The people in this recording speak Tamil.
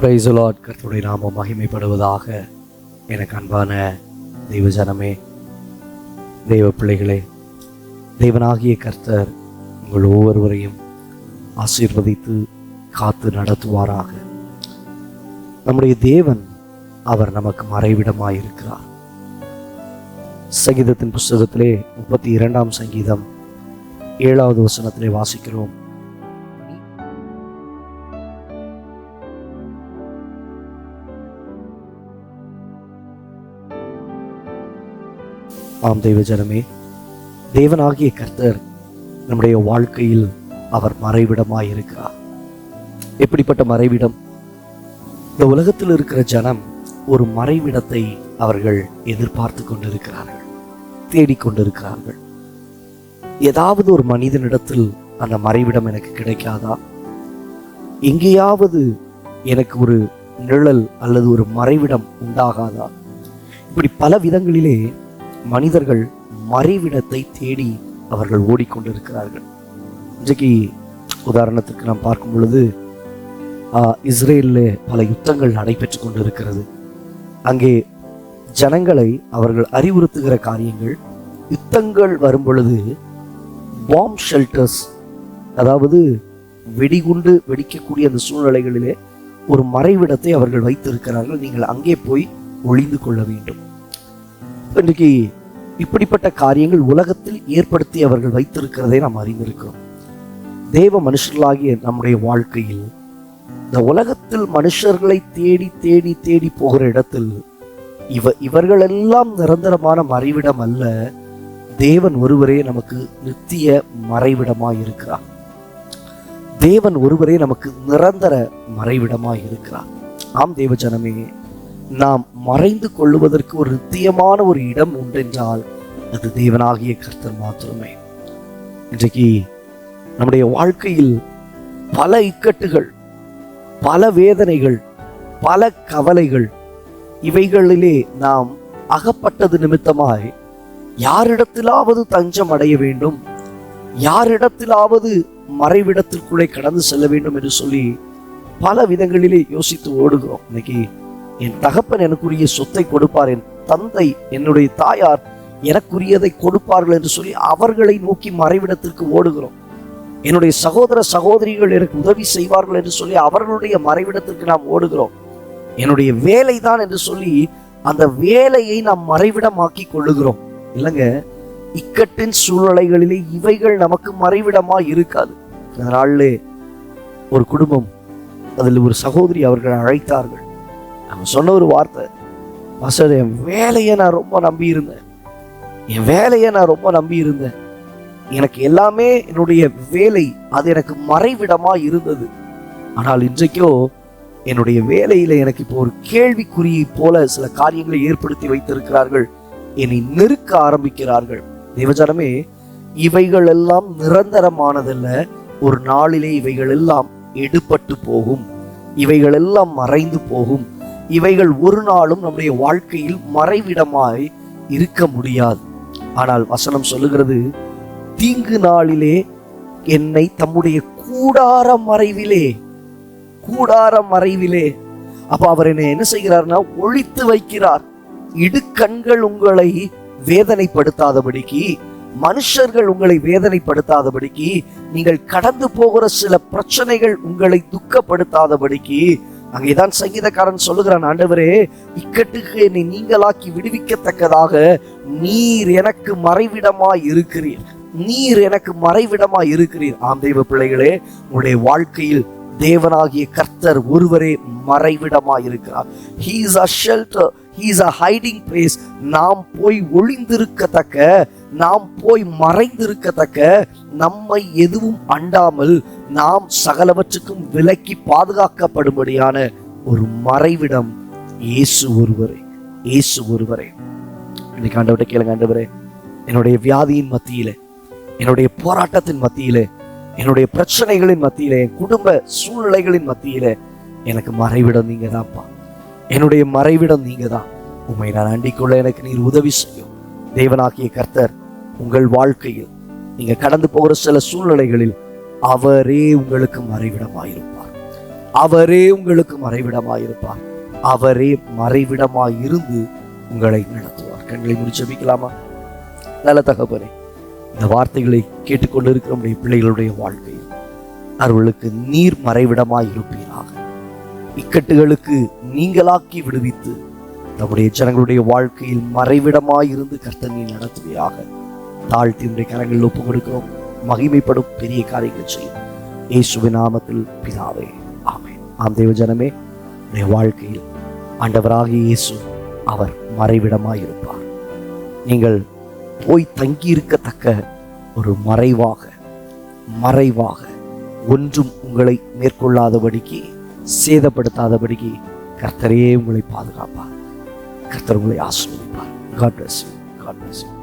பிரைசுலாட் கர்த்தருடைய நாம மகிமைப்படுவதாக எனக்கு அன்பான தெய்வ ஜனமே தெய்வ பிள்ளைகளே தெய்வனாகிய கர்த்தர் உங்கள் ஒவ்வொருவரையும் ஆசீர்வதித்து காத்து நடத்துவாராக. நம்முடைய தேவன் அவர் நமக்கு மறைவிடமாயிருக்கிறார். சங்கீதத்தின் புஸ்தகத்திலே முப்பத்தி இரண்டாம் சங்கீதம் ஏழாவது வசனத்திலே வாசிக்கிறோம். ஆம் தெய்வ ஜனமே தேவனாகிய கர்த்தர் நம்முடைய வாழ்க்கையில் அவர் மறைவிடமாய் இருக்கிறார் எப்படிப்பட்ட மறைவிடம்? இந்த உலகத்தில் இருக்கிற ஜனம் ஒரு மறைவிடத்தை அவர்கள் எதிர்பார்த்து கொண்டிருக்கிறார்கள் தேடிக்கொண்டிருக்கிறார்கள் ஏதாவது ஒரு மனிதனிடத்தில் அந்த மறைவிடம் எனக்கு கிடைக்காதா? எங்கேயாவது எனக்கு ஒரு நிழல் அல்லது ஒரு மறைவிடம் உண்டாகாதா? இப்படி பல விதங்களிலே மனிதர்கள் மறைவிடத்தை தேடி அவர்கள் ஓடிக்கொண்டிருக்கிறார்கள். இன்றைக்கு உதாரணத்துக்கு நாம் பார்க்கும் பொழுது இஸ்ரேலில் பல யுத்தங்கள் நடைபெற்று கொண்டிருக்கிறது. அங்கே ஜனங்களை அவர்கள் அறிவுறுத்துகிற காரியங்கள் யுத்தங்கள் வரும் பொழுது பாம் ஷெல்டர்ஸ் அதாவது வெடிகுண்டு வெடிக்கக்கூடிய அந்த சூழ்நிலைகளிலே ஒரு மறைவிடத்தை அவர்கள் வைத்திருக்கிறார்கள். நீங்கள் அங்கே போய் ஒளிந்து கொள்ள வேண்டும். இன்றைக்கு இப்படிப்பட்ட காரியங்கள் உலகத்தில் ஏற்படுத்தி அவர்கள் வைத்திருக்கிறதை நாம் அறிந்திருக்கிறோம். தேவ மனுஷர்களாகிய நம்முடைய வாழ்க்கையில் இந்த உலகத்தில் மனுஷர்களை தேடி தேடி தேடி போகிற இடத்தில் இவ இவர்களெல்லாம் நிரந்தரமான மறைவிடம் அல்ல தேவன் ஒருவரே நமக்கு நித்திய மறைவிடமாய் இருக்கிறார். தேவன் ஒருவரே நமக்கு நிரந்தர மறைவிடமாய் இருக்கிறார். ஆம் தேவ ஜனமே நாம் மறைந்து கொள்ளுவதற்கு ஒரு நித்தியமான ஒரு இடம் உண்டென்றால் அது தேவனாகிய கர்த்தர் மாத்திரமே. இன்றைக்கு நம்முடைய வாழ்க்கையில் பல இக்கட்டுகள் பல வேதனைகள் பல கவலைகள் இவைகளிலே நாம் அகப்பட்டது நிமித்தமாய் யாரிடத்திலாவது தஞ்சம் அடைய வேண்டும் யாரிடத்திலாவது மறைவிடத்திற்குள்ளே கடந்து செல்ல வேண்டும் என்று சொல்லி பல விதங்களிலே யோசித்து ஓடுகிறோம். இன்னைக்கு என் தகப்பன் எனக்குரிய சொத்தை கொடுப்பார் என் தந்தை என்னுடைய தாயார் எனக்குரியதை கொடுப்பார்கள் என்று சொல்லி அவர்களை நோக்கி மறைவிடத்திற்கு ஓடுகிறோம். என்னுடைய சகோதர சகோதரிகள் எனக்கு உதவி செய்வார்கள் என்று சொல்லி அவர்களுடைய மறைவிடத்திற்கு நாம் ஓடுகிறோம். என்னுடைய வேலை தான் என்று சொல்லி அந்த வேலையை நாம் மறைவிடமாக்கி கொள்ளுகிறோம். இல்லைங்க இக்கட்டின் சூழ்நிலைகளிலே இவைகள் நமக்கு மறைவிடமா இருக்காது. அதனாலே ஒரு குடும்பம் அதில் ஒரு சகோதரி அவர்கள் அழைத்தார்கள். நம்ம சொன்ன ஒரு வார்த்தை பாஸ்டர் என் வேலையை நான் ரொம்ப நம்பி இருந்தேன் என் வேலையை நான் ரொம்ப நம்பி இருந்தேன். எனக்கு எல்லாமே என்னுடைய வேலை அது எனக்கு மறைவிடமா இருந்தது. ஆனால் இன்றைக்கோ என்னுடைய வேலையில எனக்கு இப்போ ஒரு கேள்விக்குறியை போல சில காரியங்களை ஏற்படுத்தி வைத்திருக்கிறார்கள். என்னை நெருக்க ஆரம்பிக்கிறார்கள். தேவஜனமே இவைகள் எல்லாம் நிரந்தரமானதல்ல. ஒரு நாளிலே இவைகள் எல்லாம் எடுபட்டு போகும். இவைகள் எல்லாம் மறைந்து போகும். இவைகள் ஒரு நாளும் நம்முடைய வாழ்க்கையில் மறைவிடமாய் இருக்க முடியாது. ஆனால் வசனம் சொல்லுகிறது தீங்கு நாளிலே என்னை தம்முடைய கூடார மறைவிலே கூடார மறைவிலே. அப்ப அவர் என்னை என்ன செய்கிறார்னா ஒழித்து வைக்கிறார். இடுக்கண்கள் உங்களை வேதனைப்படுத்தாதபடிக்கு மனுஷர்கள் உங்களை வேதனைப்படுத்தாதபடிக்கு நீங்கள் கடந்து போகிற சில பிரச்சனைகள் உங்களை துக்கப்படுத்தாதபடிக்கு அங்கேதான் சங்கீதக்காரன் சொல்லுகிறான் ஆண்டவரே இக்கட்டுக்கு என்னை நீங்களாக்கி விடுவிக்கத்தக்கதாக நீர் எனக்கு மறைவிடமாய் இருக்கிறீர். நீர் எனக்கு மறைவிடமாய் இருக்கிறீர். ஆம் தெய்வ பிள்ளைகளே உங்களுடைய வாழ்க்கையில் தேவனாகிய கர்த்தர் ஒருவரே மறைவிடமாய் இருக்கிறார். He is a shelter he is a hiding place நாம் போய் ஒளிந்திருக்கத்தக்க நாம் போய் மறைந்திருக்கத்தக்க நம்மை எதுவும் அண்டாமல் நாம் சகலவற்றுக்கும் விலக்கி பாதுகாக்கப்படும்படியான ஒரு மறைவிடம் இயேசு ஒருவரே இயேசு ஒருவரே. இன்னைக்கு ஆண்டவர்கிட்ட கேளுங்க ஆண்டவரே என்னுடைய வியாதியின் மத்தியிலே என்னுடைய போராட்டத்தின் மத்தியிலே என்னுடைய பிரச்சனைகளின் மத்தியிலே என் குடும்ப சூழ்நிலைகளின் மத்தியில எனக்கு மறைவிடம் நீங்க தான்ப்பா என்னுடைய மறைவிடம் நீங்க தான் உண்மை நான் அண்டிக்கொள்ள எனக்கு நீர் உதவி செய்யும். தேவனாகிய கர்த்தர் உங்கள் வாழ்க்கையில் நீங்க கடந்து போகிற சில சூழ்நிலைகளில் அவரே உங்களுக்கு மறைவிடமாயிருப்பார். அவரே உங்களுக்கு மறைவிடமாயிருப்பார். அவரே மறைவிடமாயிருந்து உங்களை நடத்துவார். கண்களை முடிச்சு நல்ல தகப்பனே இந்த வார்த்தைகளை கேட்டுக்கொண்டிருக்கிற நம்முடைய பிள்ளைகளுடைய வாழ்க்கையில் அவர்களுக்கு நீர் மறைவிடமாய் இருப்பீராக இக்கட்டுகளுக்கு நீங்களாக்கி விடுவித்து நம்முடைய ஜனங்களுடைய வாழ்க்கையில் மறைவிடமாய் இருந்து கர்த்தனை நடத்துவையாக தாழ்த்தி உடைய கரங்களில் ஒப்பு கொடுக்கிறோம். மகிமைப்படும் பெரிய காரியங்களை செய்யும். இயேசுவின் நாமத்தில் பிதாவே ஆமே ஆம் தேவ ஜனமே உடைய வாழ்க்கையில் ஆண்டவராக இயேசு அவர் மறைவிடமாய் இருப்பார். நீங்கள் போய் தங்கி இருக்கத்தக்க ஒரு மறைவாக மறைவாக ஒன்றும் உங்களை மேற்கொள்ளாதபடிக்கு சேதப்படுத்தாதபடிக்கு கர்த்தரையே உங்களை பாதுகாப்பார். கர்த்தர் உங்களை ஆசீர்வதிப்பார். God bless you God bless you